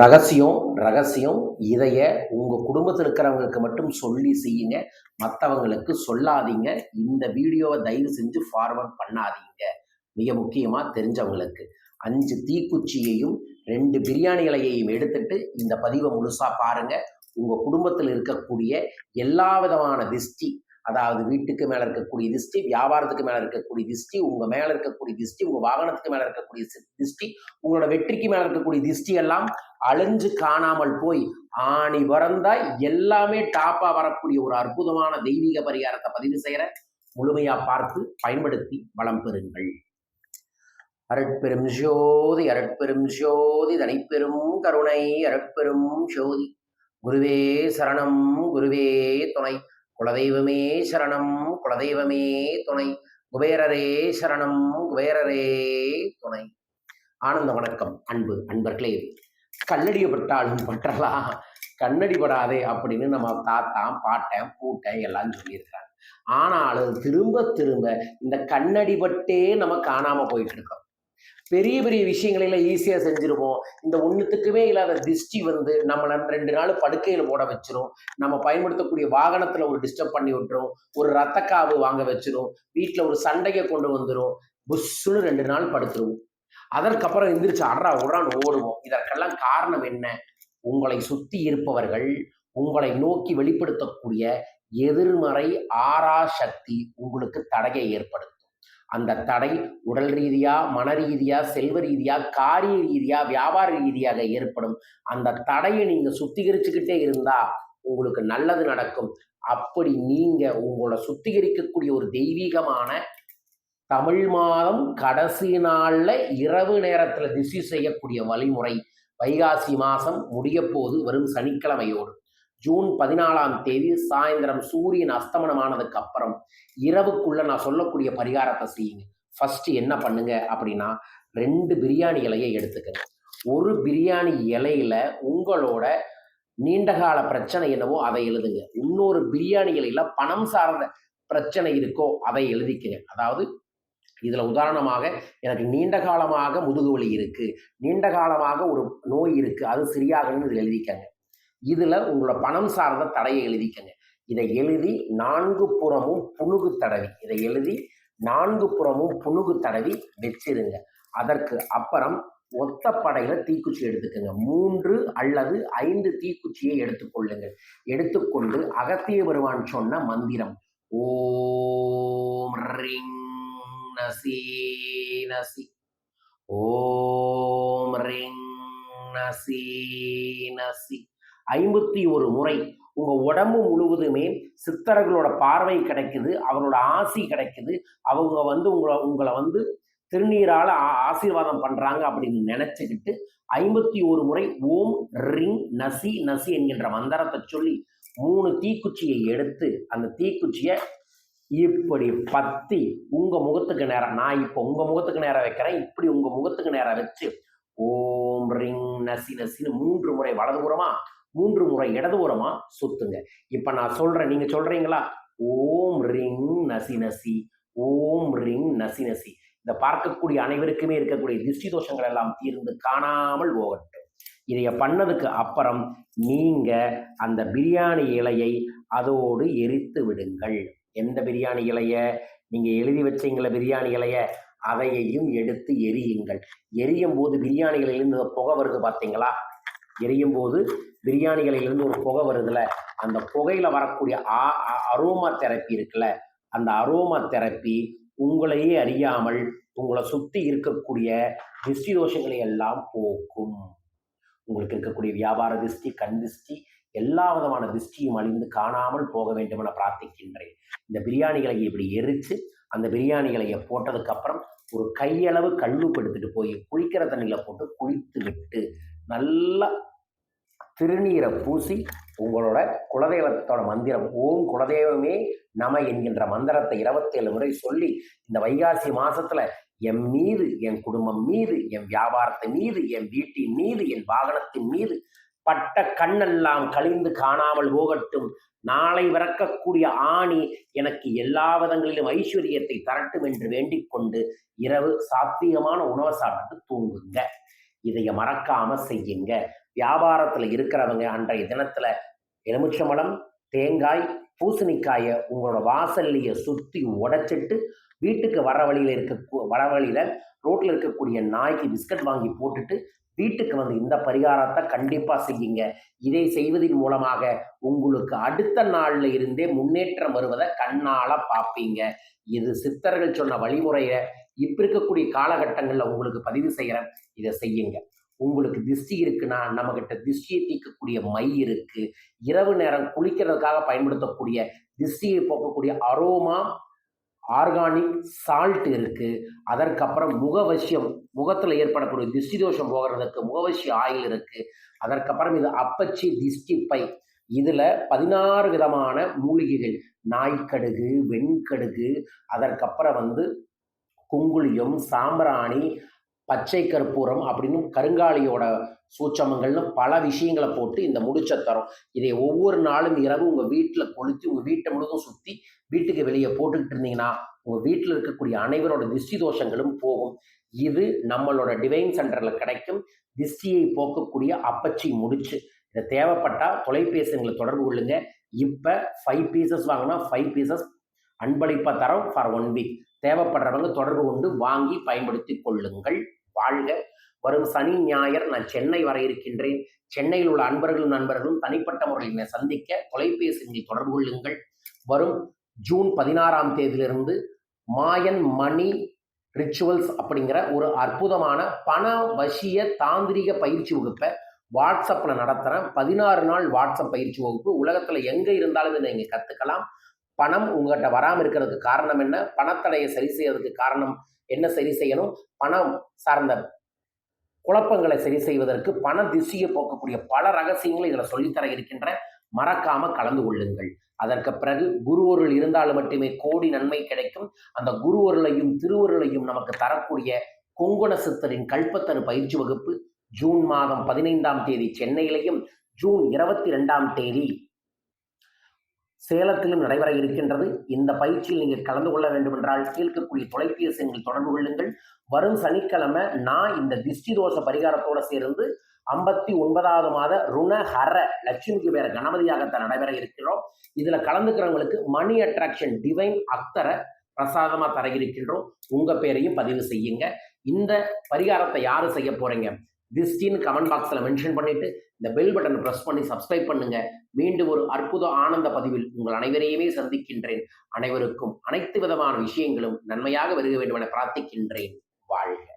ரகசியம் ரகசியம் இதைய உங்கள் குடும்பத்தில் இருக்கிறவங்களுக்கு மட்டும் சொல்லி செய்யுங்க. மற்றவங்களுக்கு சொல்லாதீங்க. இந்த வீடியோவை தயவு செஞ்சு ஃபார்வர்ட் பண்ணாதீங்க. மிக முக்கியமாக தெரிஞ்சவங்களுக்கு. அஞ்சு தீக்குச்சியையும் ரெண்டு பிரியாணி இலையையும் எடுத்துட்டு இந்த பதிவை முழுசாக பாருங்க. உங்கள் குடும்பத்தில் இருக்கக்கூடிய எல்லா விதமான திஷ்டி அதாவது வீட்டுக்கு மேல இருக்கக்கூடிய திஷ்டி வியாபாரத்துக்கு மேல இருக்கக்கூடிய திஷ்டி உங்க மேல இருக்கக்கூடிய திருஷ்டி உங்க வாகனத்துக்கு மேல இருக்கக்கூடிய திருஷ்டி உங்களோட வெற்றிக்கு மேல இருக்கக்கூடிய திருஷ்டி எல்லாம் அழிஞ்சு காணாமல் போய் ஆணி பிறந்தா எல்லாமே டாப்பா வரக்கூடிய ஒரு அற்புதமான தெய்வீக பரிகாரத்தை பதிவு செய்யற முழுமையா பார்த்து பயன்படுத்தி வளம் பெறுங்கள். அரட்பெரும் ஜோதி அரட்பெரும் ஜோதி தனிப்பெரும் கருணை அரட்பெரும் ஜோதி. குருவே சரணம் குருவே துணை. குலதெய்வமே சரணம் குலதெய்வமே துணை. குபேரரே சரணம் குபேரரே துணை. ஆனந்த வணக்கம். அன்பு அன்பர்களே கல்லடியப்பட்டாலும் பற்றலாம் கண்ணடி படாதே அப்படின்னு நம்ம தாத்தா பாட்டன் பூட்டன் எல்லாம் சொல்லியிருக்கிறாங்க. ஆனாலும் திரும்ப திரும்ப இந்த கண்ணடி பட்டே நம்ம காணாம போயிட்டு இருக்கோம். பெரிய பெரிய விஷயங்களெல்லாம் ஈஸியாக செஞ்சிருவோம். இந்த ஒன்றுத்துக்குமே இல்லாத திருஷ்டி வந்து நம்மளை ரெண்டு நாள் படுக்கையில் போட வச்சிரும். நம்ம பயன்படுத்தக்கூடிய வாகனத்தில் ஒரு டிஸ்டர்ப் பண்ணி விட்டுரும். ஒரு ரத்தக்காவு வாங்க வச்சிரும். வீட்டில் ஒரு சண்டையை கொண்டு வந்துடும் புஷ்ஷுன்னு ரெண்டு நாள் படுத்துருவோம். அதற்கப்புறம் எந்திரிச்சு அட்ரா உடான்னு ஓடுவோம். இதற்கெல்லாம் காரணம் என்ன? உங்களை சுத்தி இருப்பவர்கள் உங்களை நோக்கி வெளிப்படுத்தக்கூடிய எதிர்மறை ஆறா சக்தி உங்களுக்கு தடையை ஏற்படுத்தும். அந்த தடை உடல் ரீதியா மன ரீதியா செல்வ ரீதியா காரிய ரீதியா வியாபார ரீதியாக ஏற்படும். அந்த தடையை நீங்க சுத்திகரிச்சுக்கிட்டே இருந்தா உங்களுக்கு நல்லது நடக்கும். அப்படி நீங்க உங்களை சுத்திகரிக்கக்கூடிய ஒரு தெய்வீகமான தமிழ் மாதம் கடைசி நாள்ல இரவு நேரத்துல திசி செய்யக்கூடிய வழிமுறை. வைகாசி மாசம் முடிய போது வரும் சனிக்கிழமையோடு. ஜூன் பதினாலாம் தேதி சாயந்தரம் சூரியன் அஸ்தமனமானதுக்கு அப்புறம் இரவுக்குள்ள நான் சொல்லக்கூடிய பரிகாரத்தை செய்யுங்க. ஃபர்ஸ்ட் என்ன பண்ணுங்க அப்படின்னா ரெண்டு பிரியாணி இலையை எடுத்துக்கங்க. ஒரு பிரியாணி இலையில உங்களோட நீண்டகால பிரச்சனை என்னவோ அதை எழுதுங்க. இன்னொரு பிரியாணி இலையில பணம் சார்ந்த பிரச்சனை இருக்கோ அதை எழுதிக்கங்க. அதாவது இதுல உதாரணமாக எனக்கு நீண்ட காலமாக முதுகு வலி இருக்கு. நீண்ட காலமாக ஒரு நோய் இருக்கு. அது சரியாகணும்னு இதில் எழுதிக்கங்க. இதுல உங்களோட பணம் சார்ந்த தடையை எழுதிக்கங்க. இதை எழுதி நான்கு புறமும் புணுகு தடவி. இதை எழுதி நான்கு புறமும் புணுகு தடவி வச்சிருங்க. அதற்கு அப்புறம் ஒத்த படையில தீக்குச்சி எடுத்துக்கங்க. மூன்று அல்லது ஐந்து தீக்குச்சியை எடுத்துக்கொள்ளுங்கள். எடுத்துக்கொண்டு அகத்திய வருவான் சொன்ன மந்திரம் ஓம் ரிங் நசி நசி. ஓம் ரிங் நசி நசி. ஐம்பத்தி ஒரு முறை. உங்கள் உடம்பு முழுவதுமே சித்தர்களோட பார்வை கிடைக்குது அவரோட ஆசி கிடைக்குது அவங்க வந்து உங்களை உங்களை வந்து திருநீரால் ஆ- ஆசீர்வாதம் பண்ணுறாங்க அப்படின்னு நினச்சிக்கிட்டு ஐம்பத்தி ஒரு முறை ஓம் ரிங் நசி நசி என்கின்ற மந்திரத்தை சொல்லி மூணு தீக்குச்சியை எடுத்து அந்த தீக்குச்சியை இப்படி பத்தி உங்கள் முகத்துக்கு நேரம் நான் இப்போ உங்கள் முகத்துக்கு நேரம் வைக்கிறேன் இப்படி உங்கள் முகத்துக்கு நேரம் வச்சு ஓம் ரிங் நசி நசின்னு மூன்று முறை வலதுபுறமா மூன்று முறை இடதுபுறமா சுத்துங்க. இப்ப நான் சொல்றேன் நீங்க சொல்றீங்களா? ஓம் ரிங் நசி நசி ஓம் ரிங் நசி நசி. இதை பார்க்கக்கூடிய அனைவருக்குமே இருக்கக்கூடிய திருஷ்டி தோஷங்கள் எல்லாம் தீர்ந்து காணாமல் போகட்டும். இதைய பண்ணதுக்கு அப்புறம் நீங்க அந்த பிரியாணி இலையை அதோடு எரித்து விடுங்கள். எந்த பிரியாணி இலைய? நீங்க எழுதி வச்சீங்கள பிரியாணி இலைய? அதையையும் எடுத்து எரியுங்கள். எரியும் போது பிரியாணி இலையிலிருந்து புகை வருது பார்த்தீங்களா எரியும் போது பிரியாணிகளிலிருந்து ஒரு புகை வருதுல அந்த புகையில வரக்கூடிய ஆ அரோமா தெரப்பி இருக்குல்ல அந்த அரோமா தெரப்பி உங்களையே அறியாமல் உங்களை சுத்தி இருக்கக்கூடிய திருஷ்டி தோஷங்களை எல்லாம் போக்கும். உங்களுக்கு இருக்கக்கூடிய வியாபார திருஷ்டி கண் திருஷ்டி எல்லா விதமான திருஷ்டியும் அழிந்து காணாமல் போக வேண்டும் என பிரார்த்திக்கின்றேன். இந்த பிரியாணிகளை இப்படி எரித்து அந்த பிரியாணிகளை போட்டதுக்கு அப்புறம் ஒரு கையளவு கல்லுப்பு எடுத்துட்டு போய் குளிக்கிற தண்ணியில போட்டு குளித்து விட்டு நல்லா திருநீரை பூசி உங்களோட குலதெய்வத்தோட மந்திரம் ஓம் குலதெய்வமே நம என்கின்ற மந்திரத்தை இருபத்தேழு முறை சொல்லி இந்த வைகாசி மாசத்துல என் மீது என் குடும்பம் மீது என் வியாபாரத்தின் மீது என் வீட்டின் மீது என் வாகனத்தின் மீது பட்ட கண்ணெல்லாம் கழிந்து காணாமல் போகட்டும். நாளை பிறக்கக்கூடிய ஆணி எனக்கு எல்லா விதங்களிலும் ஐஸ்வர்யத்தை தரட்டும் என்று வேண்டிக் கொண்டு இரவு சாத்தியமான உணவை சாப்பிட்டு தூங்குங்க. இதைய மறக்காம செய்யுங்க. வியாபாரத்தில் இருக்கிறவங்க அன்றைய தினத்தில் எலுமிச்சம்பழம் தேங்காய் பூசணிக்காயை உங்களோட வாசல்லைய சுற்றி உடைச்சிட்டு வீட்டுக்கு வர வழியில் இருக்க வர வழியில் ரோட்டில் இருக்கக்கூடிய நாய்க்கு பிஸ்கட் வாங்கி போட்டுட்டு வீட்டுக்கு வந்து இந்த பரிகாரத்தை கண்டிப்பாக செய்யுங்க. இதை செய்வதன் மூலமாக உங்களுக்கு அடுத்த நாளில் இருந்தே முன்னேற்றம் வருவதை கண்ணால் பார்ப்பீங்க. இது சித்தர்கள் சொன்ன வழிமுறையை இப்போ இருக்கக்கூடிய காலகட்டங்களில் உங்களுக்கு பதிவு செய்கிறேன் இதை செய்யுங்க. உங்களுக்கு திஷ்டி இருக்குன்னா நம்மக்கிட்ட திஷ்டியை தீர்க்கக்கூடிய மை இருக்கு. இரவு நேரம் குளிக்கிறதுக்காக பயன்படுத்தக்கூடிய திஷ்டியை போக்கக்கூடிய அரோமா ஆர்கானிக் சால்ட் இருக்கு. அதற்கப்புறம் முகவசியம் முகத்தில் ஏற்படக்கூடிய திஷ்டி தோஷம் போகிறதுக்கு முகவசி ஆயில் இருக்கு. அதற்கப்புறம் இது அப்பச்சி திஷ்டி பை. இதில் பதினாறு விதமான மூலிகைகள். நாய்க்கடுகு வெண்கடுகு அதற்கப்புறம் வந்து குங்குளியம் சாம்பிராணி பச்சை கற்பூரம் அப்படின்னு கருங்காலியோட சூச்சமங்கள்னு பல விஷயங்களை போட்டு இந்த முடிச்ச தரும். இதை ஒவ்வொரு நாளும் இரவு உங்கள் வீட்டில் கொளுத்தி உங்கள் வீட்டை முழுதும் சுற்றி வீட்டுக்கு வெளியே போட்டுக்கிட்டு இருந்தீங்கன்னா உங்கள் வீட்டில் இருக்கக்கூடிய அனைவரோட திஷ்டி தோஷங்களும் போகும். இது நம்மளோட டிவைன் சென்டரில் கிடைக்கும். திஷ்டியை போக்கக்கூடிய அப்பச்சி முடிச்சு. இதை தேவைப்பட்டால் தொலைபேசிகளை தொடர்பு கொள்ளுங்க. இப்போ ஃபைவ் பீசஸ் வாங்கினா ஃபைவ் பீசஸ் அன்பளிப்பாக தரோம் ஃபார் ஒன் வீக் தேவைப்படுறவங்க தொடர்பு கொண்டு வாங்கி பயன்படுத்தி கொள்ளுங்கள். வாழ்க. வரும் சனி ஞாயிறு நான் சென்னை வர இருக்கின்றேன். சென்னையில் உள்ள அன்பர்களும் நண்பர்களும் தனிப்பட்ட முறையில் என்னை சந்திக்க தொலைபேசியில் தொடர்பு கொள்ளுங்கள். வரும் ஜூன் பதினாறாம் தேதியிலிருந்து மாயன் மணி ரிச்சுவல்ஸ் அப்படிங்கிற ஒரு அற்புதமான பண வசிய தாந்திரிக பயிற்சி வகுப்பை வாட்ஸ்அப்பில் நடத்துகிறேன் பதினாறு நாள் வாட்ஸ்அப் பயிற்சி வகுப்பு. உலகத்தில் எங்கே இருந்தாலும் இதை நீங்கள் கற்றுக்கலாம் பணம் உங்கள்கிட்ட வராமல் இருக்கிறதுக்கு காரணம் என்ன? பணத்தடையை சரி செய்யறதுக்கு காரணம் என்ன சரி செய்யணும்? பணம் சார்ந்த குழப்பங்களை சரி செய்வதற்கு பண திசையை போக்கக்கூடிய பல ரகசியங்களை இதில் சொல்லித்தர இருக்கின்ற மறக்காம கலந்து கொள்ளுங்கள். அதற்கு பிறகு குருவருள் இருந்தாலும் மட்டுமே கோடி நன்மை கிடைக்கும். அந்த குருவருளையும் திருவருளையும் நமக்கு தரக்கூடிய கொங்குண சித்தரின் கல்பத்தரு பயிற்சி வகுப்பு ஜூன் மாதம் பதினைந்தாம் தேதி சென்னையிலையும் ஜூன் இருபத்தி ரெண்டாம் தேதி சேலத்திலும் நடைபெற இருக்கின்றது. இந்த பயிற்சியில் நீங்கள் கலந்து கொள்ள வேண்டும் என்றால் கேட்கக்கூடிய தொலைபேசி எண்கள் தொடர்பு கொள்ளுங்கள். வரும் சனிக்கிழமை நான் இந்த திஷ்டி தோஷ பரிகாரத்தோடு சேர்ந்து ஐம்பத்தி ஒன்பதாவது மாத ருணஹர லட்சுமிக்கு பேர கணபதியாகத்தான் நடைபெற இருக்கிறோம். இதுல கலந்துக்கிறவங்களுக்கு மணி அட்ராக்ஷன் டிவைன் அக்தரை பிரசாதமா தர இருக்கின்றோம். உங்க பேரையும் பதிவு செய்யுங்க. இந்த பரிகாரத்தை யாரு செய்ய போறீங்க? திஸ்டின்னு கமெண்ட் பாக்ஸில் மென்ஷன் பண்ணிட்டு இந்த பெல் பட்டனை ப்ரெஸ் பண்ணி சப்ஸ்கிரைப் பண்ணுங்க. மீண்டும் ஒரு அற்புத ஆனந்த பதிவில் உங்கள் அனைவரையுமே சந்திக்கின்றேன். அனைவருக்கும் அனைத்து விதமான விஷயங்களும் நன்மையாக வருக வேண்டும் என பிரார்த்திக்கின்றேன். வாழ்க.